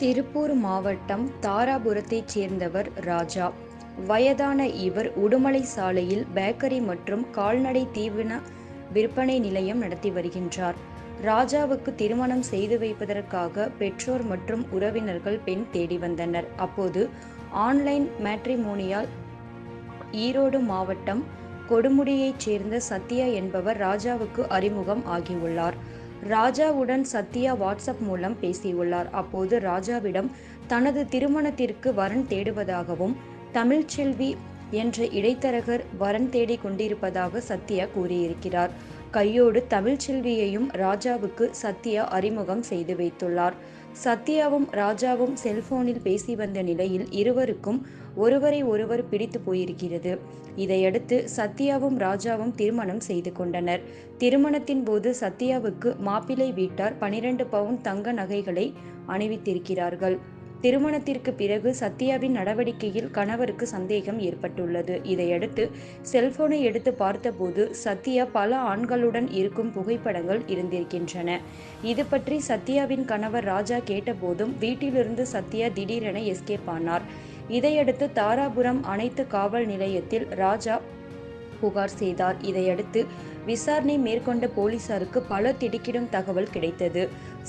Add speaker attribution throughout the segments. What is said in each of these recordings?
Speaker 1: திருப்பூர் மாவட்டம் தாராபுரத்தைச் சேர்ந்தவர் ராஜா. வயதான இவர் உடுமலை சாலையில் பேக்கரி மற்றும் கால்நடை தீவன விற்பனை நிலையம் நடத்தி வருகின்றார். ராஜாவுக்கு திருமணம் செய்து வைப்பதற்காக பெற்றோர் மற்றும் உறவினர்கள் பெண் தேடி வந்தனர். அப்போது ஆன்லைன் மேட்ரிமோனியால் ஈரோடு மாவட்டம் கொடுமுடியைச் சேர்ந்த சத்யா என்பவர் ராஜாவுக்கு அறிமுகம் ஆகியுள்ளார். ராஜாவுடன் சத்யா வாட்ஸ்அப் மூலம் பேசியுள்ளார். அப்போது ராஜாவிடம் தனது திருமணத்திற்கு வரன் தேடுவதாகவும் தமிழ்ச்செல்வி என்ற இடைத்தரகர் வரன் தேடி கொண்டிருப்பதாக சத்யா கூறியிருக்கிறார். கையோடு தமிழ்ச்செல்வியையும் ராஜாவுக்கு சத்யா அறிமுகம் செய்து வைத்துள்ளார். சத்யாவும் ராஜாவும் செல்போனில் பேசி வந்த நிலையில் இருவருக்கும் ஒருவரை ஒருவர் பிடித்து போயிருக்கிறது. இதையடுத்து சத்யாவும் ராஜாவும் திருமணம் செய்து கொண்டனர். திருமணத்தின் போது சத்யாவுக்கு மாப்பிள்ளை வீட்டார் பனிரெண்டு பவுன் தங்க நகைகளை அணிவித்திருக்கிறார்கள். திருமணத்திற்கு பிறகு சத்யாவின் நடவடிக்கையில் கணவருக்கு சந்தேகம் ஏற்பட்டுள்ளது. இதையடுத்து செல்போனை எடுத்து பார்த்தபோது சத்யா பல ஆண்களுடன் இருக்கும் புகைப்படங்கள் இருந்திருக்கின்றன. இது பற்றி சத்யாவின் கணவர் ராஜா கேட்டபோதும் வீட்டிலிருந்து சத்யா திடீரென எஸ்கேப் ஆனார். இதையடுத்து தாராபுரம் அனைத்து காவல் நிலையத்தில் ராஜா புகார் செய்தார். இதையடுத்து விசாரணை மேற்கொண்ட போலீசாருக்கு பல திடுக்கிடும் தகவல் கிடைத்தது.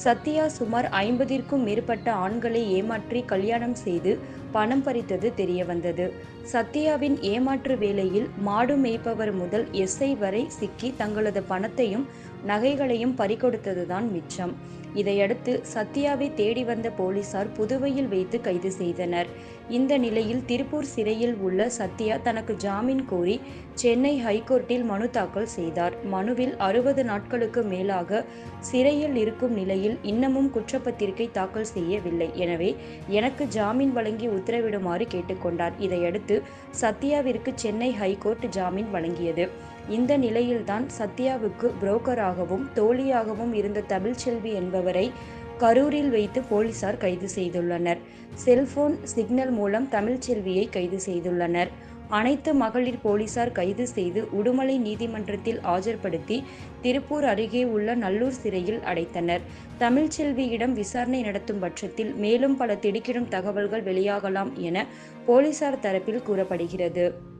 Speaker 1: சத்யா சுமார் ஐம்பதிற்கும் மேற்பட்ட ஆண்களை ஏமாற்றி கல்யாணம் செய்து பணம் பறித்தது தெரியவந்தது. சத்யாவின் ஏமாற்று வேலையில் மாடு மேய்ப்பவர் முதல் எஸ்ஐ வரை சிக்கி தங்களது பணத்தையும் நகைகளையும் பறிகொடுத்ததுதான் மிச்சம். இதையடுத்து சத்யாவை தேடி வந்த போலீசார் புதுவையில் வைத்து கைது செய்தனர். இந்த நிலையில் திருப்பூர் சிறையில் உள்ள சத்யா தனக்கு ஜாமீன் கோரி சென்னை ஹைகோர்ட்டில் மனு தாக்கல் செய்தார். மனுவில் அறுபது நாட்களுக்கு மேலாக சிறையில் இருக்கும் நிலையில் இன்னமும் குற்றப்பத்திரிகை தாக்கல் செய்யவில்லை. எனவே எனக்கு ஜாமீன் வழங்கி உத்தரவிடுமாறு கேட்டுக்கொண்டார் இதையடுத்து சத்யாவிற்கு சென்னை ஹைகோர்ட் ஜாமீன் வழங்கியது. இந்த நிலையில்தான் சத்யாவுக்கு புரோக்கராகவும் தோழியாகவும் இருந்த தமிழ்ச்செல்வி என்பவரை கரூரில் வைத்து போலீசார் கைது செய்துள்ளனர். செல்போன் சிக்னல் மூலம் தமிழ்ச்செல்வியை கைது செய்துள்ளனர். அனைத்து மகளிர் போலீசார் கைது செய்து உடுமலை நீதிமன்றத்தில் ஆஜர்படுத்தி திருப்பூர் அருகே உள்ள நல்லூர் சிறையில் அடைத்தனர். தமிழ்ச்செல்வியிடம் விசாரணை நடத்தும் பட்சத்தில் மேலும் பல திடுக்கிடும் தகவல்கள் வெளியாகலாம் என போலீசார் தரப்பில் கூறப்படுகிறது.